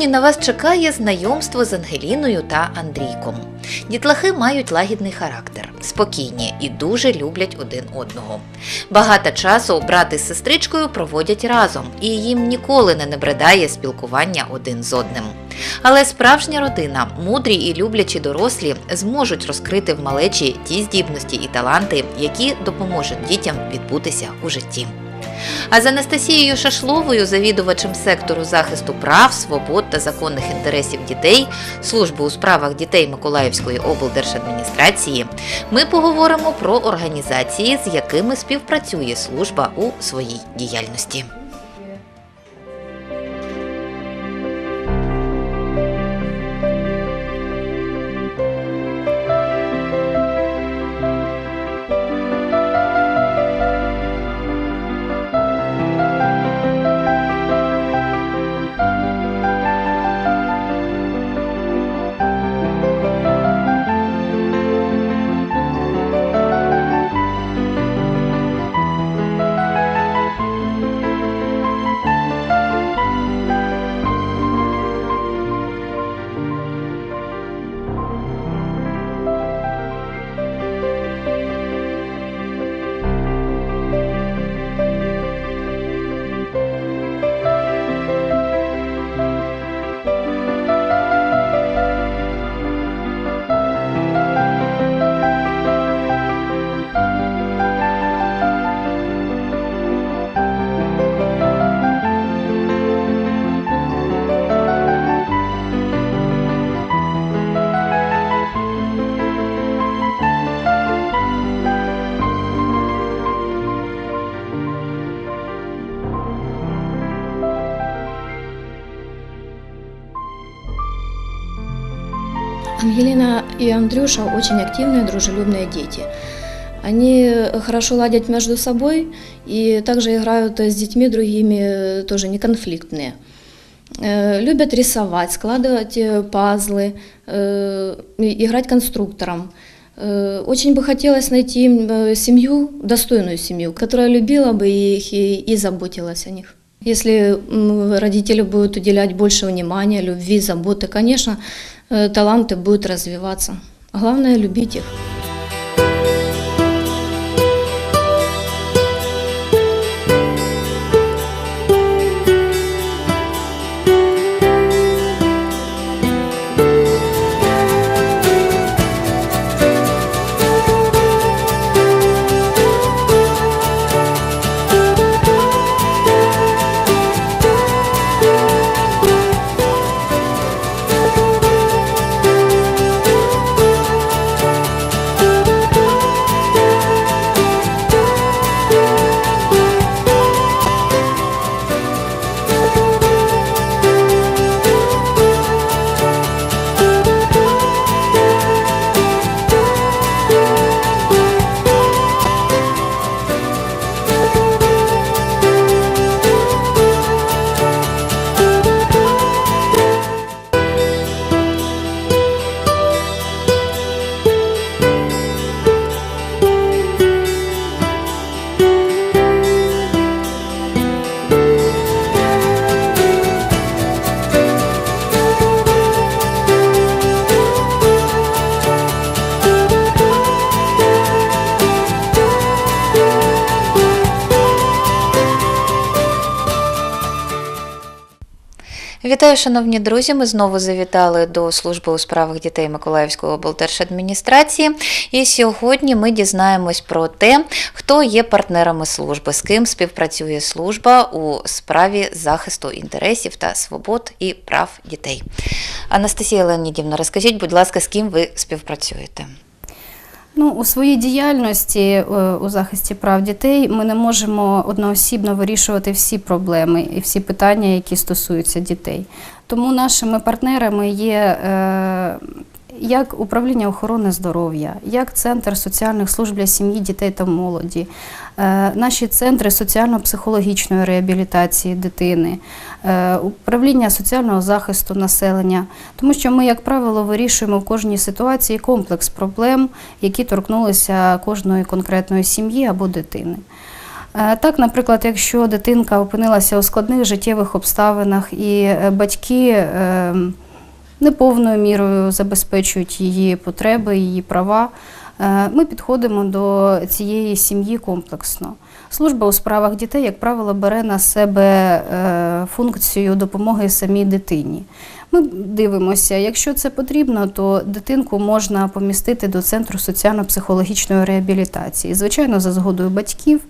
Сьогодні на вас чекає знайомство з Ангеліною та Андрійком. Дітлахи мають лагідний характер, спокійні і дуже люблять один одного. Багато часу брат із сестричкою проводять разом, і їм ніколи не набридає спілкування один з одним. Але справжня родина, мудрі і люблячі дорослі, зможуть розкрити в малечі ті здібності і таланти, які допоможуть дітям відбутися у житті. А з Анастасією Шашловою, завідувачем сектору захисту прав, свобод та законних інтересів дітей, служби у справах дітей Миколаївської облдержадміністрації, ми поговоримо про організації, з якими співпрацює служба у своїй діяльності. Ангелина и Андрюша очень активные, дружелюбные дети. Они хорошо ладят между собой и также играют с детьми другими, тоже не конфликтные. Э, Любят рисовать, складывать э, пазлы, э, играть конструктором. Очень бы хотелось найти семью, достойную семью, которая любила бы их и, и заботилась о них. Если родители будут уделять больше внимания, любви, заботы, конечно, таланты будут развиваться. Главное – любить их. Вітаю, шановні друзі. Ми знову завітали до служби у справах дітей Миколаївської облдержадміністрації. І сьогодні ми дізнаємось про те, хто є партнерами служби, з ким співпрацює служба у справі захисту інтересів та свобод і прав дітей. Анастасія Леонідівна, розкажіть, будь ласка, з ким ви співпрацюєте? Ну, у своїй діяльності е, у захисті прав дітей ми не можемо одноосібно вирішувати всі проблеми і всі питання, які стосуються дітей. Тому нашими партнерами є е, як управління охорони здоров'я, як Центр соціальних служб для сім'ї, дітей та молоді, е, наші центри соціально-психологічної реабілітації дитини, е, управління соціального захисту населення, тому що ми, як правило, вирішуємо в кожній ситуації комплекс проблем, які торкнулися кожної конкретної сім'ї або дитини. Е, Так, наприклад, якщо дитинка опинилася у складних життєвих обставинах і батьки е, неповною мірою забезпечують її потреби, її права, е, ми підходимо до цієї сім'ї комплексно. Служба у справах дітей, як правило, бере на себе е, функцію допомоги самій дитині. Ми дивимося, якщо це потрібно, то дитинку можна помістити до центру соціально-психологічної реабілітації, звичайно, за згодою батьків.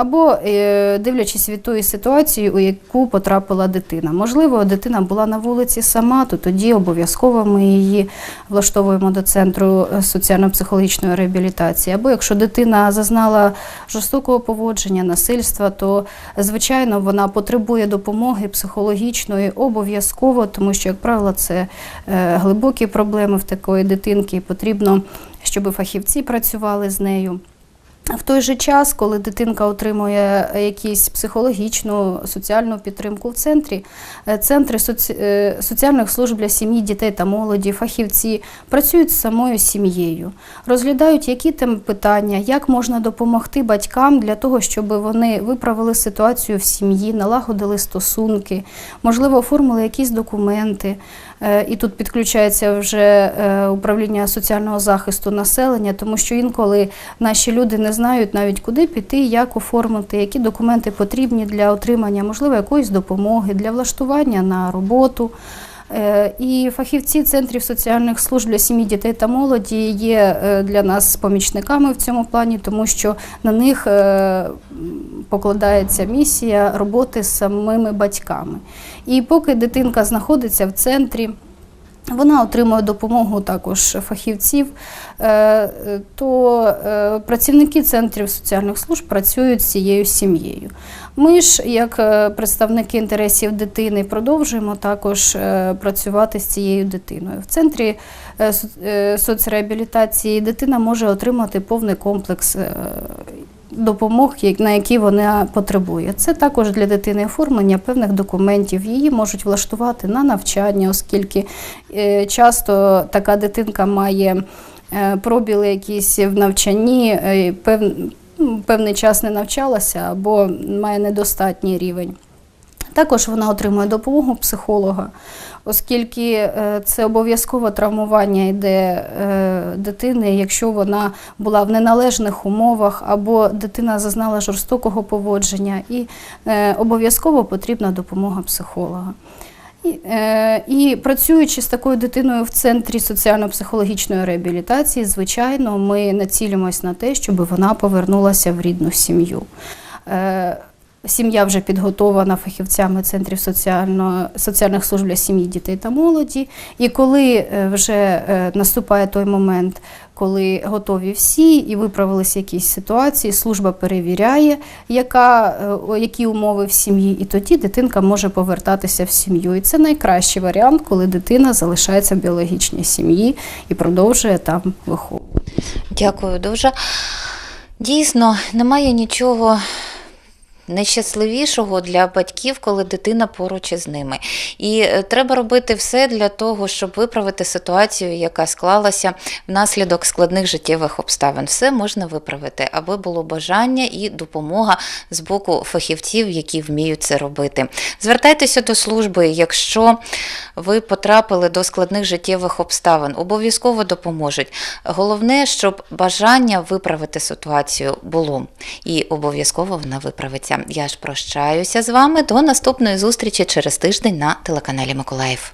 Або е, дивлячись від тої ситуації, у яку потрапила дитина. Можливо, дитина була на вулиці сама, то тоді обов'язково ми її влаштовуємо до центру е, соціально-психологічної реабілітації. Або якщо дитина зазнала жорстокого поводження, насильства, то звичайно вона потребує допомоги психологічної обов'язково, тому що, як правило, це е, глибокі проблеми в такої дитинки. і Потрібно, щоб фахівці працювали з нею. В той же час, коли дитинка отримує якусь психологічну, соціальну підтримку в центрі, е, центри соці... е, соціальних служб для сім'ї, дітей та молоді, фахівці працюють з самою сім'єю, розглядають, які там питання, як можна допомогти батькам для того, щоб вони виправили ситуацію в сім'ї, налагодили стосунки, можливо, оформили якісь документи. Е, І тут підключається вже е, управління соціального захисту населення, тому що інколи наші люди не знають навіть куди піти, як оформити, які документи потрібні для отримання, можливо, якоїсь допомоги, для влаштування на роботу. Е, І фахівці центрів соціальних служб для сім'ї, дітей та молоді є е, для нас помічниками в цьому плані, тому що на них е, покладається місія роботи з самими батьками. І поки дитинка знаходиться в центрі, вона отримує допомогу також фахівців, е, е, то е, працівники центрів соціальних служб працюють з цією сім'єю. Ми ж, як представники інтересів дитини, продовжуємо також працювати з цією дитиною. В центрі соц- соцреабілітації дитина може отримати повний комплекс допомог, на які вона потребує. Це також для дитини оформлення певних документів. Її можуть влаштувати на навчання, оскільки е, часто така дитинка має е, пробіли якісь в навчанні, е, певний час не навчалася або має недостатній рівень. Також вона отримує допомогу психолога, оскільки е, це обов'язкове травмування йде е, дитини, якщо вона була в неналежних умовах або дитина зазнала жорстокого поводження, і е, обов'язково потрібна допомога психолога. І, і працюючи з такою дитиною в центрі соціально-психологічної реабілітації, звичайно, ми націлюємось на те, щоб вона повернулася в рідну сім'ю. Сім'я вже підготована фахівцями центрів соціально, соціальних служб для сім'ї, дітей та молоді. І коли е, вже е, наступає той момент, коли готові всі і виправилися якісь ситуації, служба перевіряє, яка, е, які умови в сім'ї, і тоді дитинка може повертатися в сім'ю. І це найкращий варіант, коли дитина залишається в біологічній сім'ї і продовжує там виховувати. Дякую дуже. Дійсно, немає нічого. Найщасливішого для батьків, коли дитина поруч із ними. І е, треба робити все для того, щоб виправити ситуацію, яка склалася внаслідок складних життєвих обставин. Все можна виправити, аби було бажання і допомога з боку фахівців, які вміють це робити. Звертайтеся до служби, якщо ви потрапили до складних життєвих обставин, обов'язково допоможуть. Головне, щоб бажання виправити ситуацію було, і обов'язково вона виправиться. Я ж прощаюся з вами до наступної зустрічі через тиждень на телеканалі Миколаїв.